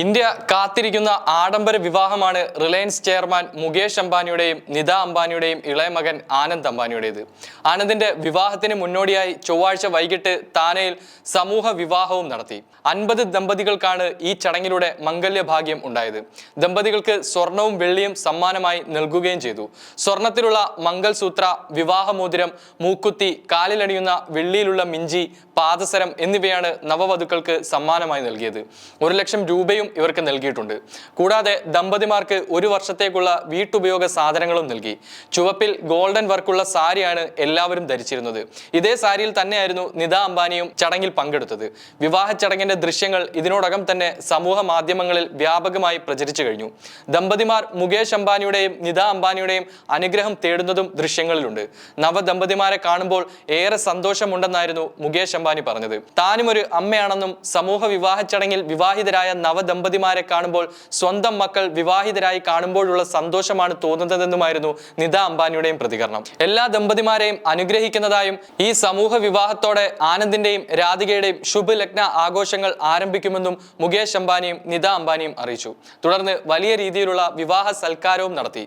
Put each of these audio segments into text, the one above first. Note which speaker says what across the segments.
Speaker 1: India കാത്തിരിക്കുന്ന ആഡംബര വിവാഹമാണ് റിലയൻസ് ചെയർമാൻ മുകേഷ് അംബാനിയുടെയും നിത അംബാനിയുടെയും ഇളയ മകൻ ആനന്ദ് അംബാനിയുടേത്. ആനന്ദിന്റെ വിവാഹത്തിന് മുന്നോടിയായി ചൊവ്വാഴ്ച വൈകിട്ട് താനയിൽ സമൂഹ വിവാഹവും നടത്തി. അൻപത് ദമ്പതികൾക്കാണ് ഈ ചടങ്ങിലൂടെ മംഗല്യ ഭാഗ്യം ഉണ്ടായത്. ദമ്പതികൾക്ക് സ്വർണവും വെള്ളിയും സമ്മാനമായി നൽകുകയും ചെയ്തു. സ്വർണത്തിലുള്ള മംഗൾസൂത്ര വിവാഹമോതിരം മൂക്കുത്തി കാലിലണിയുന്ന വെള്ളിയിലുള്ള മിഞ്ചി പാദസരം എന്നിവയാണ് നവവധുക്കൾക്ക് സമ്മാനമായി നൽകിയത്. ഒരു ലക്ഷം രൂപയും ഇവർക്ക് നൽകിയിട്ടുണ്ട്. കൂടാതെ ദമ്പതിമാർക്ക് ഒരു വർഷത്തേക്കുള്ള വീട്ടുപയോഗ സാധനങ്ങളും നൽകി. ചുവപ്പിൽ ഗോൾഡൻ വർക്കുള്ള സാരിയാണ് എല്ലാവരും ധരിച്ചിരുന്നത്. ഇതേ സാരിയിൽ തന്നെയായിരുന്നു നിത അംബാനിയും ചടങ്ങിൽ പങ്കെടുത്തത്. വിവാഹ ചടങ്ങിന്റെ ദൃശ്യങ്ങൾ ഇതിനോടകം തന്നെ സമൂഹ മാധ്യമങ്ങളിൽ വ്യാപകമായി പ്രചരിച്ചു കഴിഞ്ഞു. ദമ്പതിമാർ മുകേഷ് അംബാനിയുടെയും നിത അംബാനിയുടെയും അനുഗ്രഹം തേടുന്നതും ദൃശ്യങ്ങളിലുണ്ട്. നവദമ്പതിമാരെ കാണുമ്പോൾ ഏറെ സന്തോഷമുണ്ടെന്നായിരുന്നു മുകേഷ് അംബാനി പറഞ്ഞത്. താനും ഒരു അമ്മയാണെന്നും സമൂഹ വിവാഹ ചടങ്ങിൽ വിവാഹിതരായ നവദമ്പതിമാരെ കാണുമ്പോൾ സ്വന്തം മക്കൾ വിവാഹിതരായി കാണുമ്പോഴുള്ള സന്തോഷമാണ് തോന്നുന്നതെന്നുമായിരുന്നു നിത അംബാനിയുടെയും പ്രതികരണം. എല്ലാ ദമ്പതിമാരെയും അനുഗ്രഹിക്കുന്നതായും ഈ സമൂഹ വിവാഹത്തോടെ ആനന്ദിന്റെയും രാധികയുടെയും ശുഭലഗ്ന ആഘോഷങ്ങൾ ആരംഭിക്കുമെന്നും മുകേഷ് അംബാനിയും നിത അംബാനിയും അറിയിച്ചു. തുടർന്ന് വലിയ രീതിയിലുള്ള വിവാഹ സൽക്കാരവും നടത്തി.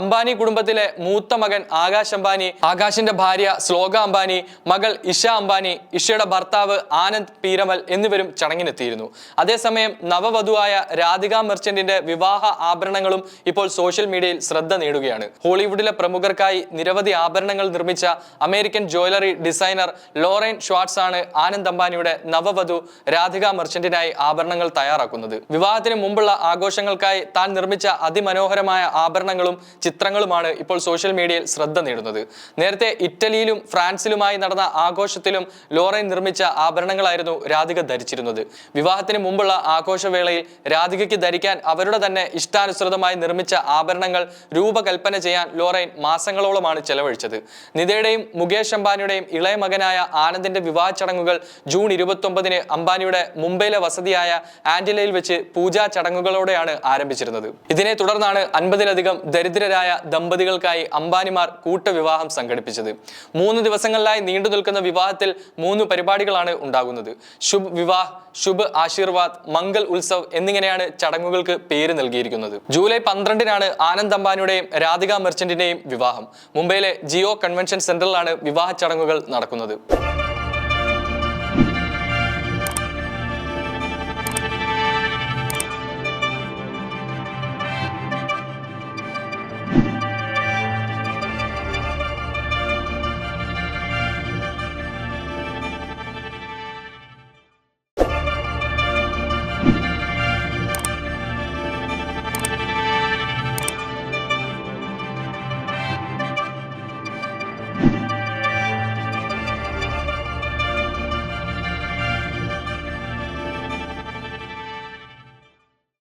Speaker 1: അംബാനി കുടുംബത്തിലെ മൂത്ത മകൻ ആകാശ് അംബാനി ആകാശിന്റെ ഭാര്യ ശ്ലോക അംബാനി മകൾ ഇഷ അംബാനി ഇഷയുടെ ഭർത്താവ് ആനന്ദ് പീരമൽ എന്നിവരും ചടങ്ങിനെത്തിയിരുന്നു. അതേസമയം നവവധുവായ രാധിക മെർച്ചന്റിന്റെ വിവാഹ ആഭരണങ്ങളും ഇപ്പോൾ സോഷ്യൽ മീഡിയയിൽ ശ്രദ്ധ നേടുകയാണ്. ഹോളിവുഡിലെ പ്രമുഖർക്കായി നിരവധി ആഭരണങ്ങൾ നിർമ്മിച്ച American jewellery designer Lorraine Schwartz ആണ് ആനന്ദ് അംബാനിയുടെ നവവധു രാധിക മെർച്ചന്റിനായി ആഭരണങ്ങൾ തയ്യാറാക്കുന്നത്. വിവാഹത്തിന് മുമ്പുള്ള ആഘോഷങ്ങൾക്കായി താൻ നിർമ്മിച്ച അതിമനോഹരമായ ആഭരണങ്ങളും ചിത്രങ്ങളുമാണ് ഇപ്പോൾ സോഷ്യൽ മീഡിയയിൽ ശ്രദ്ധ നേടുന്നത്. നേരത്തെ ഇറ്റലിയിലും ഫ്രാൻസിലുമായി നടന്ന ആഘോഷത്തിലും ലോറൈൻ നിർമ്മിച്ച ആഭരണങ്ങളായിരുന്നു രാധിക ധരിച്ചിരുന്നത്. വിവാഹത്തിന് മുമ്പുള്ള ആഘോഷവേളയിൽ രാധികയ്ക്ക് ധരിക്കാൻ അവരുടെ തന്നെ ഇഷ്ടാനുസൃതമായി നിർമ്മിച്ച ആഭരണങ്ങൾ രൂപകൽപ്പന ചെയ്യാൻ ലോറൈൻ മാസങ്ങളോളമാണ് ചെലവഴിച്ചത്. നിതയുടെയും മുകേഷ് അംബാനിയുടെയും ഇളയ മകനായ ആനന്ദിന്റെ വിവാഹ ചടങ്ങുകൾ ജൂൺ ഇരുപത്തി ഒമ്പതിന് അംബാനിയുടെ മുംബൈയിലെ വസതിയായ ആന്റിലയിൽ വെച്ച് പൂജാ ചടങ്ങുകളോടെയാണ് ആരംഭിച്ചിരുന്നത്. ഇതിനെ തുടർന്നാണ് അൻപതിലധികം ദരിദ്രരായ ദമ്പതികൾക്കായി അംബാനിമാർ കൂട്ടവിവാഹം സംഘടിപ്പിച്ചത്. മൂന്ന് ദിവസങ്ങളിലായി നീണ്ടു നിൽക്കുന്ന വിവാഹത്തിൽ മൂന്ന് പരിപാടികളാണ് ഉണ്ടാകുന്നത്. ശുഭ് വിവാഹ് ശുഭ് ആശീർവാദ് മംഗൾ ഉത്സവ് എന്നിങ്ങനെയാണ് ചടങ്ങുകൾക്ക് പേര് നൽകിയിരിക്കുന്നത്. ജൂലൈ പന്ത്രണ്ടിനാണ് ആനന്ദ് അംബാനിയുടെയും രാധിക മെർച്ചന്റിന്റെയും വിവാഹം. മുംബൈയിലെ ജിയോ കൺവെൻഷൻ സെന്ററിലാണ് വിവാഹ ചടങ്ങുകൾ നടക്കുന്നത്.